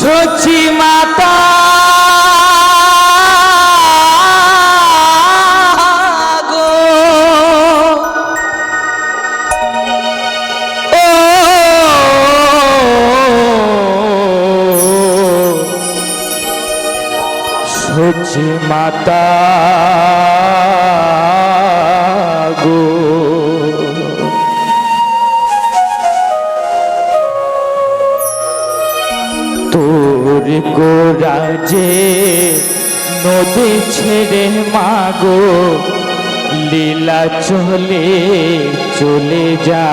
সচি মাতা। গো। ও। সচি মাতা। তোর গোরাজে নদী ছেড়ে মাগো, লীলা চলে চলে যা।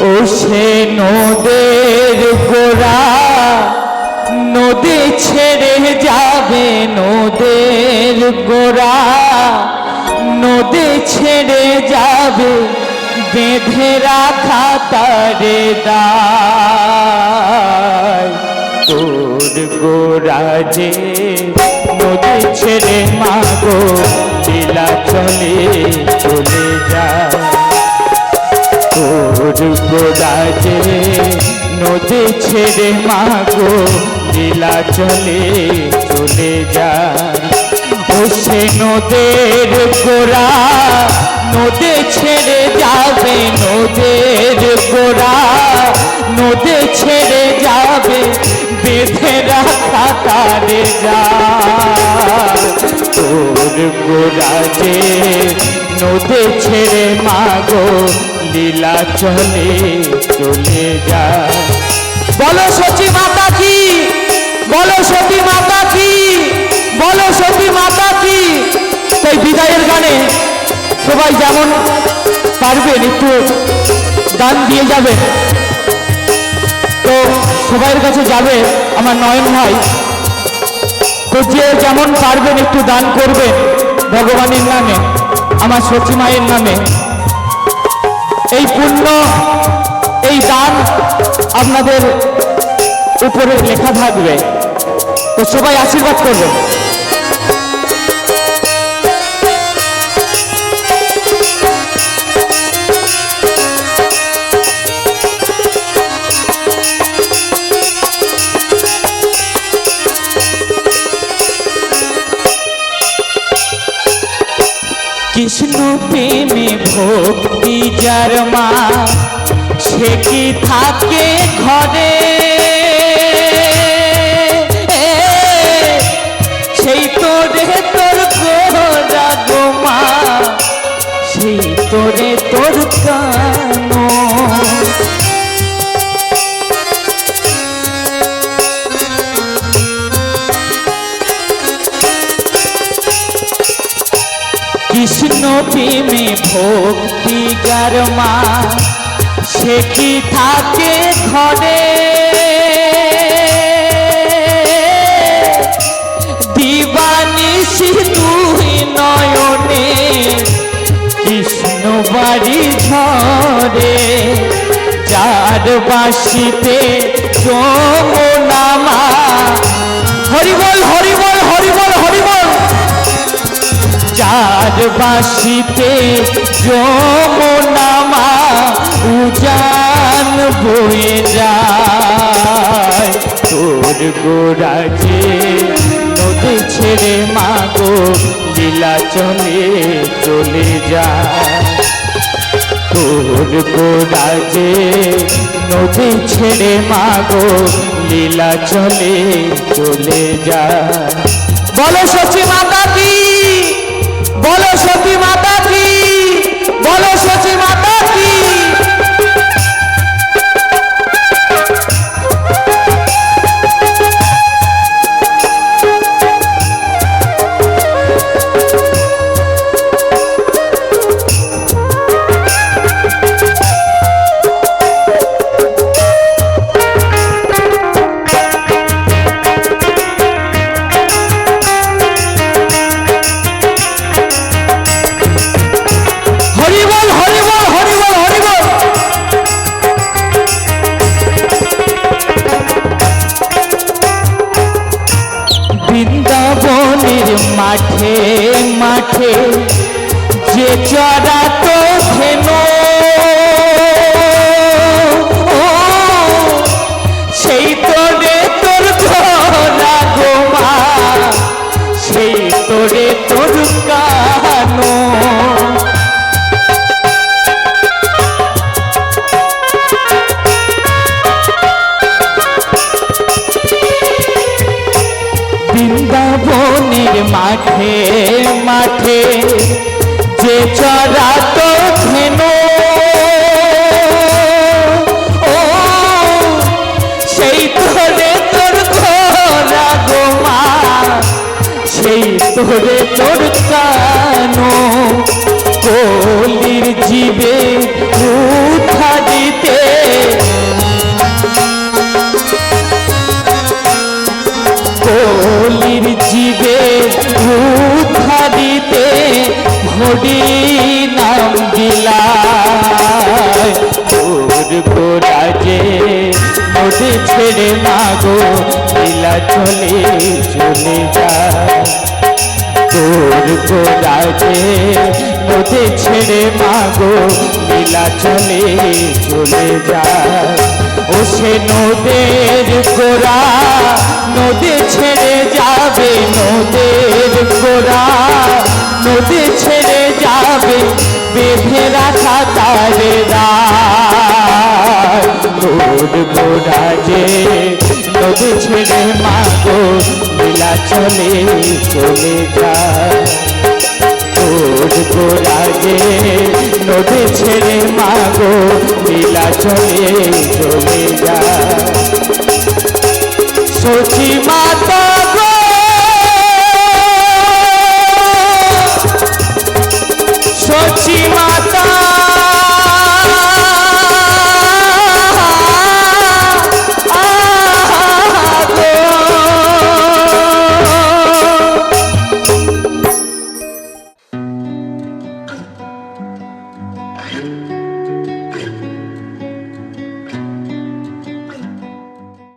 ও সে নদের গোরা নদী ছেড়ে যাবে নদের গোরা নদী ছেড়ে যাবে বেঁধে রাখা তারে তোর গোরা যে নদী ছেড়ে মাগো, লীলা চলে চলে যায়। তোর গোদাজে নদী ছেড়ে মাগো, লীলা চলে চলে যা ও সে নদের গোড়া নদী ছেড়ে যাবে নদের গোড়া। নদী ছেড়ে যাবে বেঁধে রাখা তারে যা। তোর গোরাজে নদী ছেড়ে মাগো, লীলা চলে চলে যা। বলো সতী মাতা কি বলো সতী মাতা কি বলো সতী মাতা কি তাই বিদায়ের গানে সবাই যেমন পারবেন, একটু গান দিয়ে যাবেন। তো সবাইয়ের কাছে যাবে আমার নয়ন ভাই। তো যে যেমন পারবেন, একটু দান করবেন ভগবানের নামে, আমার সচি মায়ের নামে। এই পুণ্য, এই দান আপনাদের উপরে লেখা থাকবে। তো সবাই আশীর্বাদ করবেন। প্রেমে ভক্তি যার মা, সে কি থাকে ঘরে? সেই তোরে তোর গোরা গো মা, সেই তোরে তোর কানো। ভক্তি মা সে কি থাকে ঘরে। দিবানিশি দুই নয়নে, কৃষ্ণ বাড়ি ঝরে। যার বাসিতে যমুনামা হরিবল হরিবল হরিবল হরিবল। চার বাসিতে যমুনামা উজান বয়ে যায়। তোর গোরাজে নদী ছেড়ে মাগো, লীলা চলে চলে যায়। তোর গোরাজে নদী ছেড়ে মাগো, লীলা চলে চলে যায়। বলো সচি মাতা কি মাঠে মাঠে যে চড়াতো নদীর মাঠে মাঠে যে চড়াতো ধেনু ও, সেই ধরে তোর ঘোরা গোমা সেই তোরে তোর কানো কলির জীবে ভরি নাম দিলায়। তোর গোরাজে নদী ছেড়ে মাগো দিলা চলে চলে যায়। তোর গোরাজে নদী ছেড়ে মাগো, লীলা চলে চলে যায়। ও সে নদের গোরা নদী ছেড়ে যাবে নদের গোরা নদী করে বেঁধে রাখা তারে রোড গোড়া যে নদী ছেড়ে মাগো লীলা চলে চলে যা রোড গোড়া যে নদী ছেড়ে মাগো লীলা চলে চলে যা সচি মাতা